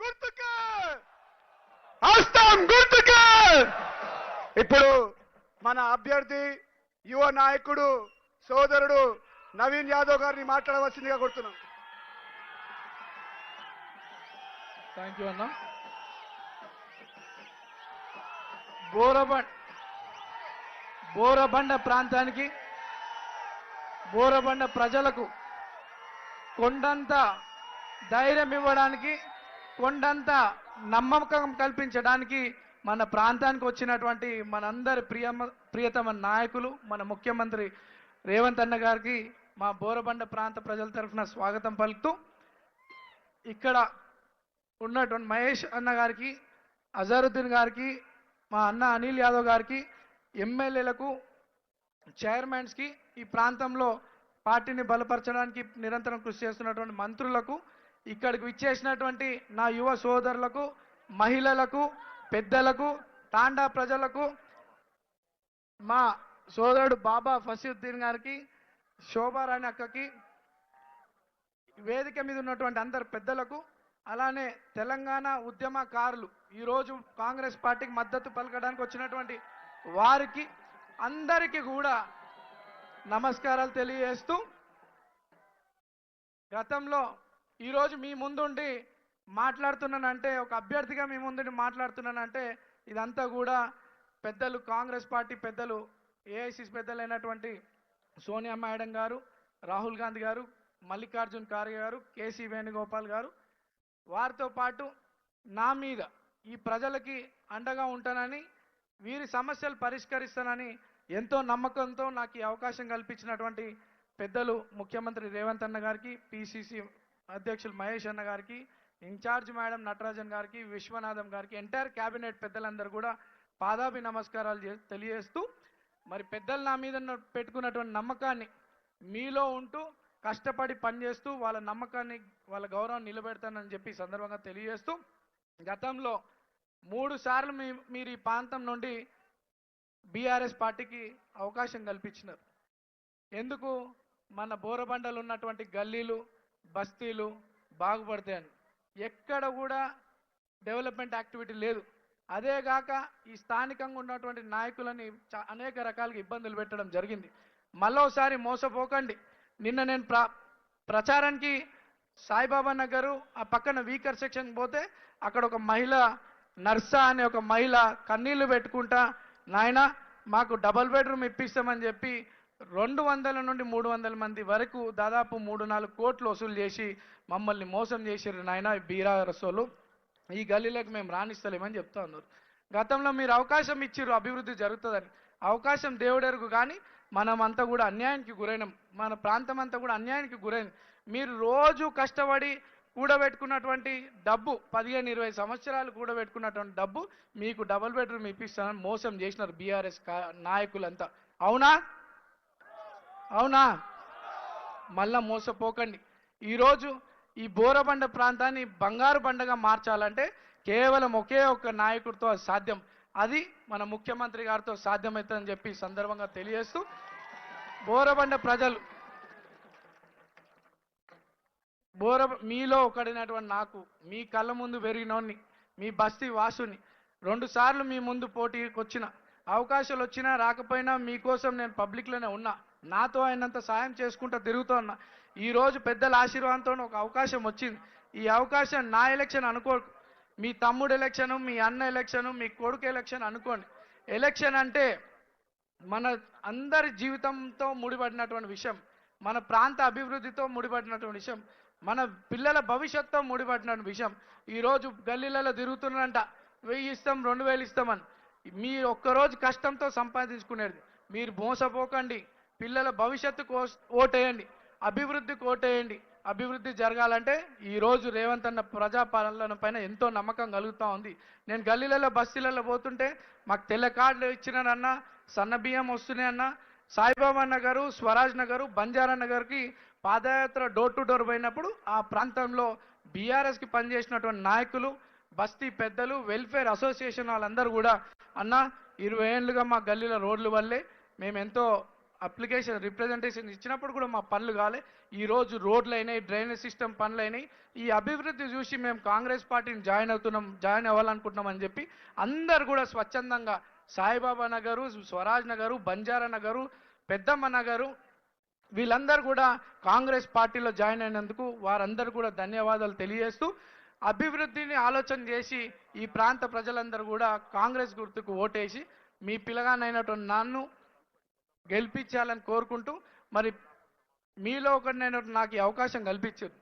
గుర్తుకే! హస్తం గుర్తుకే! ఇప్పుడు మన అభ్యర్థి యువ నాయకుడు సోదరుడు నవీన్ యాదవ్ గారిని మాట్లాడవలసిందిగా కొడుతున్నాం థ్యాంక్ యూ అన్న. బోరబండ బోరబండ ప్రాంతానికి బోరబండ ప్రజలకు కొండంత ధైర్యం ఇవ్వడానికి కొండంత నమ్మకం కల్పించడానికి మన ప్రాంతానికి వచ్చినటువంటి మనందరి ప్రియమ ప్రియతమ నాయకులు మన ముఖ్యమంత్రి రేవంత్ అన్న గారికి మా బోరబండ ప్రాంత ప్రజల తరఫున స్వాగతం పలుకుతూ ఇక్కడ ఉన్నటువంటి మహేష్ అన్న గారికి అజరుద్దీన్ గారికి మా అన్న అనిల్ యాదవ్ గారికి ఎమ్మెల్యేలకు చైర్మన్స్కి ఈ ప్రాంతంలో పార్టీని బలపరచడానికి నిరంతరం కృషి చేస్తున్నటువంటి మంత్రులకు ఇక్కడికి విచ్చేసినటువంటి నా యువ సోదరులకు మహిళలకు పెద్దలకు తాండా ప్రజలకు మా సోదరుడు బాబా ఫసీద్దీన్ గారికి శోభారాణి అక్కకి వేదిక మీద ఉన్నటువంటి అందరు పెద్దలకు అలానే తెలంగాణ ఉద్యమకారులు ఈరోజు కాంగ్రెస్ పార్టీకి మద్దతు పలకడానికి వచ్చినటువంటి వారికి అందరికీ కూడా నమస్కారాలు తెలియజేస్తూ గతంలో ఈరోజు మీ ముందుండి మాట్లాడుతున్నానంటే ఒక అభ్యర్థిగా మీ ముందుండి మాట్లాడుతున్నానంటే ఇదంతా కూడా పెద్దలు కాంగ్రెస్ పార్టీ పెద్దలు ఏఐసిసి పెద్దలైనటువంటి సోనియా మేడం గారు రాహుల్ గాంధీ గారు మల్లికార్జున్ ఖార్గే గారు కేసీ వేణుగోపాల్ గారు వారితో పాటు నా మీద ఈ ప్రజలకి అండగా ఉంటానని వీరి సమస్యలు పరిష్కరిస్తానని ఎంతో నమ్మకంతో నాకు ఈ అవకాశం కల్పించినటువంటి పెద్దలు ముఖ్యమంత్రి రేవంత్ అన్న గారికి పిసిసి అధ్యక్షులు మహేష్ అన్న గారికి ఇన్ఛార్జ్ మేడం నటరాజన్ గారికి విశ్వనాథం గారికి ఎంటైర్ క్యాబినెట్ పెద్దలందరూ కూడా పాదాభి నమస్కారాలు తెలియజేస్తూ మరి పెద్దలు నా మీద పెట్టుకున్నటువంటి నమ్మకాన్ని మీలో ఉంటూ కష్టపడి పనిచేస్తూ వాళ్ళ నమ్మకాన్ని వాళ్ళ గౌరవాన్ని నిలబెడతానని చెప్పి సందర్భంగా తెలియజేస్తూ గతంలో మూడు సార్లు మీ మీరు ఈ ప్రాంతం నుండి బీఆర్ఎస్ పార్టీకి అవకాశం కల్పించినారు. ఎందుకు? మన బోరబండలు ఉన్నటువంటి గల్లీలు బస్తీలు బాగుపడతాయని. ఎక్కడ కూడా డెవలప్మెంట్ యాక్టివిటీ లేదు. అదేగాక ఈ స్థానికంగా ఉన్నటువంటి నాయకులని అనేక రకాలుగా ఇబ్బందులు పెట్టడం జరిగింది. మళ్ళోసారి మోసపోకండి. నిన్న నేను ప్ర ప్రచారానికి సాయిబాబా నగరు ఆ పక్కన వీకర్ సెక్షన్ పోతే అక్కడ ఒక మహిళ నర్సా అనే ఒక మహిళ కన్నీళ్ళు పెట్టుకుంటా నాయన మాకు డబల్ బెడ్రూమ్ ఇప్పిస్తామని చెప్పి రెండు వందల నుండి మూడు వందల మంది వరకు దాదాపు మూడు నాలుగు కోట్లు వసూలు చేసి మమ్మల్ని మోసం చేసిర్రు నాయన బీరా రసోలు ఈ గల్లీలోకి మేము రాణిస్తలేమని చెప్తా ఉన్నారు. గతంలో మీరు అవకాశం ఇచ్చిర్రు అభివృద్ధి జరుగుతుందని. అవకాశం దేవుడెరుగు కానీ మనమంతా కూడా అన్యాయానికి గురైనాం. మన ప్రాంతం అంతా కూడా అన్యాయానికి గురైంది మీరు రోజు కష్టపడి కూడబెట్టుకున్నటువంటి డబ్బు పదిహేను ఇరవై సంవత్సరాలు కూడబెట్టుకున్నటువంటి డబ్బు మీకు డబుల్ బెడ్రూమ్ ఇప్పిస్తానని మోసం చేసినారు బీఆర్ఎస్ నాయకులంతా. అవునా? అవునా? మళ్ళా మోసపోకండి. ఈరోజు ఈ బోరబండ ప్రాంతాన్ని బంగారు బండగా మార్చాలంటే కేవలం ఒకే ఒక్క నాయకుడితో సాధ్యం. అది మన ముఖ్యమంత్రి గారితో సాధ్యమవుతుందని చెప్పి సందర్భంగా తెలియజేస్తూ బోరబండ ప్రజలు బోర మీలో ఒకడినటువంటి నాకు మీ కళ్ళ ముందు పెరిగినోడిని మీ బస్తీ వాసుని రెండుసార్లు మీ ముందు పోటీకి వచ్చిన అవకాశాలు వచ్చినా రాకపోయినా మీకోసం నేను పబ్లిక్లోనే ఉన్నా. నాతో అయినంత సాయం చేసుకుంటూ తిరుగుతూ ఉన్నా. ఈరోజు పెద్దల ఆశీర్వాదంతో ఒక అవకాశం వచ్చింది. ఈ అవకాశం నా ఎలక్షన్ అనుకో మీ తమ్ముడు ఎలక్షను మీ అన్న ఎలక్షను మీ కొడుకు ఎలక్షన్ అనుకోండి. ఎలక్షన్ అంటే మన అందరి జీవితంతో ముడిపడినటువంటి విషయం. మన ప్రాంత అభివృద్ధితో ముడిపడినటువంటి విషయం. మన పిల్లల భవిష్యత్తుతో ముడిపడినటువంటి విషయం. ఈరోజు గల్లీలలో తిరుగుతున్నారంట. వెయ్యి ఇస్తాం రెండు వేలు ఇస్తామని. మీరు ఒక్కరోజు కష్టంతో సంపాదించుకునేది. మీరు మోసపోకండి. పిల్లల భవిష్యత్తుకు ఓస్- ఓటేయండి. అభివృద్ధికి ఓటేయండి అభివృద్ధి జరగాలంటే ఈరోజు రేవంత్ అన్న ప్రజాపాలన పైన ఎంతో నమ్మకం కలుగుతూ ఉంది. నేను గల్లీలలో బస్తీలలో పోతుంటే మాకు తెల్ల కార్డులు ఇచ్చినారన్న సన్న బియ్యం వస్తున్నాయన్న సాయిబాబా నగరు స్వరాజ్ నగరు బంజారా నగర్కి పాదయాత్ర డోర్ టు డోర్ పోయినప్పుడు ఆ ప్రాంతంలో బీఆర్ఎస్కి పనిచేసినటువంటి నాయకులు బస్తీ పెద్దలు వెల్ఫేర్ అసోసియేషన్ వాళ్ళందరూ కూడా అన్న ఇరవై ఏళ్ళుగా మా గల్లీలో రోడ్ల వల్లే మేము ఎంతో అప్లికేషన్ రిప్రజెంటేషన్ ఇచ్చినప్పుడు కూడా మా పనులు కాలే. ఈ రోజు రోడ్లు అయినాయి డ్రైనేజ్ సిస్టమ్ పనులు అయినాయి ఈ అభివృద్ధి చూసి మేము కాంగ్రెస్ పార్టీని జాయిన్ అవుతున్నాం జాయిన్ అవ్వాలనుకుంటున్నాం అని చెప్పి అందరు కూడా స్వచ్ఛందంగా సాయిబాబా నగరు స్వరాజ్ నగరు బంజారా నగరు పెద్దమ్మ నగరు వీళ్ళందరూ కూడా కాంగ్రెస్ పార్టీలో జాయిన్ అయినందుకు వారందరూ కూడా ధన్యవాదాలు తెలియజేస్తూ అభివృద్ధిని ఆలోచన చేసి ఈ ప్రాంత ప్రజలందరూ కూడా కాంగ్రెస్ గుర్తుకు ఓటేసి మీ పిల్లగానైనటువంటి నన్ను గెలిపించాలని కోరుకుంటూ మరి మీలో ఒకటి నేను నాకు అవకాశం కల్పించారు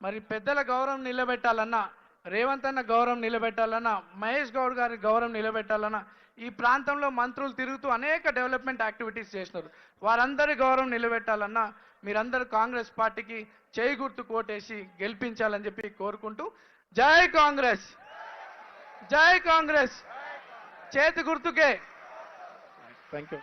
మరి పెద్దల గౌరవం నిలబెట్టాలన్నా రేవంత్ అన్న గౌరవం నిలబెట్టాలన్నా మహేష్ గౌడ్ గారి గౌరవం నిలబెట్టాలన్నా ఈ ప్రాంతంలో మంత్రులు తిరుగుతూ అనేక డెవలప్మెంట్ యాక్టివిటీస్ చేసినారు వారందరి గౌరవం నిలబెట్టాలన్నా మీరందరూ కాంగ్రెస్ పార్టీకి చేయి గుర్తు కోటేసి గెలిపించాలని చెప్పి కోరుకుంటూ జై కాంగ్రెస్! జై కాంగ్రెస్! చేతి గుర్తుకే! Thank you